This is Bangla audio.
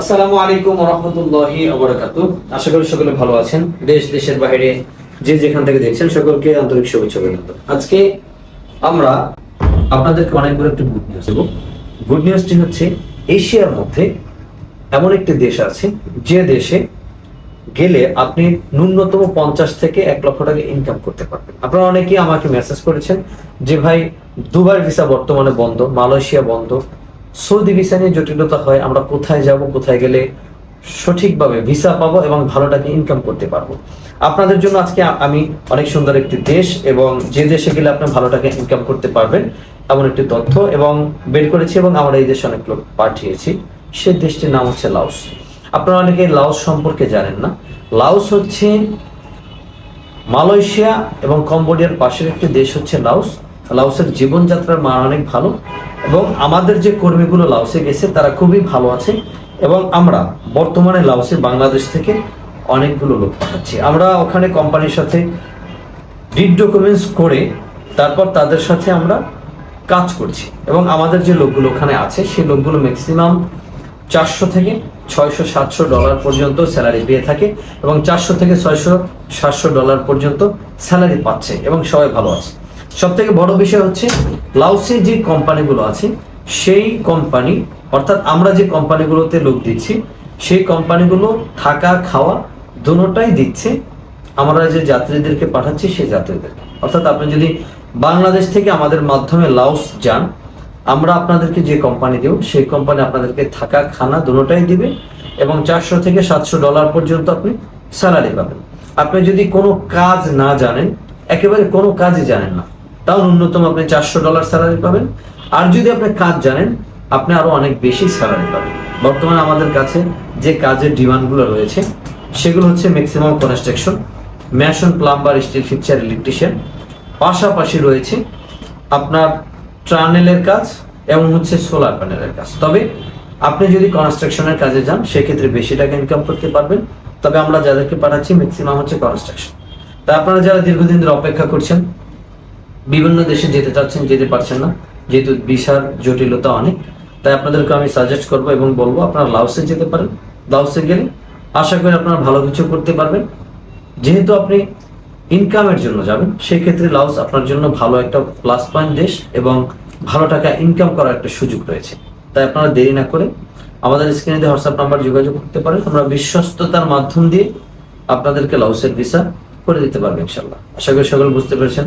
আসসালামু আলাইকুম রহমতুল্লাহি আবরাকাতু আশা করি সকলে ভালো আছেন। দেশ, দেশের বাইরে যে যেখান থেকে দেখছেন সকলকে আন্তরিক শুভেচ্ছা অভিনন্দন। আজকে আমরা আপনাদেরকে অনেকগুলো একটি গুড নিউজ দেবো। গুড নিউজটি হচ্ছে, এশিয়ার মধ্যে এমন একটি দেশ আছে যে দেশে গেলে আপনি ন্যূনতম পঞ্চাশ থেকে এক লক্ষ টাকা ইনকাম করতে পারবেন। আপনারা অনেকেই আমাকে মেসেজ করেছেন যে, ভাই দুবার ভিসা বর্তমানে বন্ধ, মালয়েশিয়া বন্ধ সৌদি ভিসা নিয়ে জটিলতা হয়, আমরা কোথায় যাব, কোথায় গেলে সঠিকভাবে ভিসা পাবো এবং ভালো টাকা ইনকাম করতে পারব। আপনাদের জন্য আজকে আমি অনেক সুন্দর একটি দেশ এবং যে দেশে গেলে আপনি ভালো টাকা ইনকাম করতে পারবেন, এমন একটি তথ্য এবং বের করেছি এবং আমরা এই দেশে অনেক লোক পাঠিয়েছি। সে দেশটির নাম হচ্ছে লাউস আপনারা অনেকে লাউস সম্পর্কে জানেন না। লাউস হচ্ছে মালয়েশিয়া এবং কম্বোডিয়ার পাশের একটি দেশ হচ্ছে লাওস। লাওসের জীবনযাত্রার মান অনেক ভালো এবং আমাদের যে কর্মীগুলো লাউসে গেছে, তারা খুবই ভালো আছে এবং আমরা বর্তমানে লাউসে বাংলাদেশ থেকে অনেকগুলো লোক পাঠাচ্ছি। আমরা ওখানে কোম্পানির সাথে রিড ডকুমেন্টস করে তারপর তাদের সাথে আমরা কাজ করছি এবং আমাদের যে লোকগুলো ওখানে আছে, সেই লোকগুলো ম্যাক্সিমাম চারশো থেকে ছয়শো সাতশো ডলার পর্যন্ত স্যালারি পেয়ে থাকে এবং চারশো থেকে ছয়শো সাতশো ডলার পর্যন্ত স্যালারি পাচ্ছে এবং সবাই ভালো আছে। সব থেকে বড় বিষয় হচ্ছে, লাউসে যে কোম্পানিগুলো আছে, সেই কোম্পানি, অর্থাৎ আমরা যে কোম্পানিগুলোতে লোক দিচ্ছি, সেই কোম্পানিগুলো থাকা, খাওয়া দুটোটাই দিচ্ছে আমরা যে যাত্রীদেরকে পাঠাচ্ছি, সেই যাত্রীদেরকে। অর্থাৎ আপনি যদি বাংলাদেশ থেকে আমাদের মাধ্যমে লাউস যান, আমরা আপনাদেরকে যে কোম্পানি দেব, সেই কোম্পানি আপনাদেরকে থাকা, খানা দুটোটাই দিবে এবং চারশো থেকে সাতশো ডলার পর্যন্ত আপনি স্যালারি পাবেন। আপনি যদি কোনো কাজ না জানেন, একেবারে কোনো কাজই জানেন না তাও ন্যূনতম আপনি চারশো ডলার স্যালারি পাবেন। আর যদি আপনি কাজ জানেন, আপনি আরও অনেক বেশি স্যালারি পাবেন। বর্তমানে আমাদের কাছে যে কাজের ডিমান্ডগুলো রয়েছে, সেগুলো হচ্ছে maximum construction mason plumber steel fixer electrician পাশাপাশি রয়েছে আপনার ট্রানেলের কাজ এবং হচ্ছে সোলার প্যানেলের কাজ। তবে আপনি যদি কনস্ট্রাকশনের কাজে যান, সেক্ষেত্রে বেশি টাকা ইনকাম করতে পারবেন। তবে আমরা যাদেরকে পাঠাচ্ছি ম্যাক্সিমাম হচ্ছে কনস্ট্রাকশন তা আপনারা যারা দীর্ঘদিন ধরে অপেক্ষা করছেন বিভিন্ন দেশে যেতে চাচ্ছেন, যেতে পারছেন না। যেহেতু ভিসার জটিলতা অনেক, তাই আপনাদেরকে আমি সাজেস্ট করব এবং বলব, আপনারা লাউসে যেতে পারেন। লাউসে গেলে আশা করি আপনারা ভালো কিছু করতে পারবেন। যেহেতু আপনি ইনকামের জন্য যাবেন সেই ক্ষেত্রে লাওস আপনার জন্য ভালো একটা প্লাস পয়েন্ট দেশ এবং ভালো টাকা ইনকাম করার একটা সুযোগ রয়েছে। তাই আপনারা দেরি না করে আমাদের স্ক্রিনে দিয়ে হোয়াটসঅ্যাপ নাম্বার যোগাযোগ করতে পারেন। আমরা বিশ্বস্ততার মাধ্যম দিয়ে আপনাদেরকে লাউসের ভিসা করে দিতে পারব ইনশাল্লাহ আশা করি সকল বুঝতে পেরেছেন।